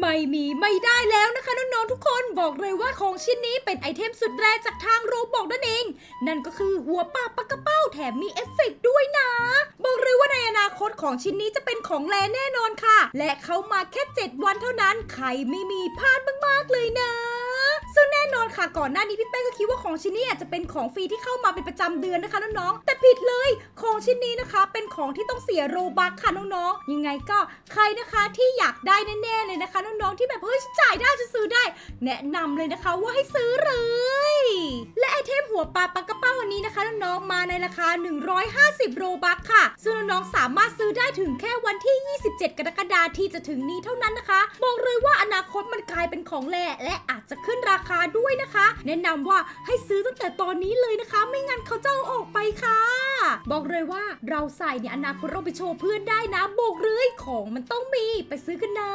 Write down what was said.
ไม่มีไม่ได้แล้วนะคะน้องๆทุกคนบอกเลยว่าของชิ้นนี้เป็นไอเทมสุดแรจากทางโรบอกนั่นเอง นั่นก็คือหัวปลาปากกระเป้าแถมมีเอฟเฟกต์ด้วยนะ บอกเลยว่าในอนาคตของชิ้นนี้จะเป็นของแลแน่นอนค่ะ และเขามาแค่ 7 วันเท่านั้นใครไม่มีพลาดมากๆเลยนะซึ่งแน่นอนค่ะก่อนหน้านี้พี่แป้งก็คิดว่าของชิ้นนี้อาจจะเป็นของฟรีที่เข้ามาเป็นประจำเดือนนะคะน้องๆแต่ผิดเลย ชิ้นนี้นะคะ เป็นของที่ต้องเสียโรบัคค่ะน้องๆ ยังไงก็ใครนะคะที่อยากได้แน่ๆเลยนะคะน้องๆที่แบบเฮ้ยฉันจ่ายได้จะซื้อได้ แนะนำเลยนะคะว่าให้ซื้อเลย และไอเทมหัวปลาปลากระเป้าวันนี้นะคะน้องๆมาในราคา 150 โรบัคค่ะ ซึ่งน้องๆสามารถซื้อได้ถึงแค่วันที่ 27 กรกฎาคมที่จะถึงนี้เท่านั้นนะคะบอกเลยว่าอนาคตมันกลายเป็นของแร่และอาจจะขึ้นราคาด้วยนะคะ แนะนำว่าให้ซื้อตั้งแต่ตอนนี้เลยนะคะ ไม่งั้นเขาจะเอาออกไปค่ะ บอกเลยว่าเราใส่เนี่ยอนาคตเราไปโชว์เพื่อนได้นะบอกเลยของมันต้องมีไปซื้อกันนะ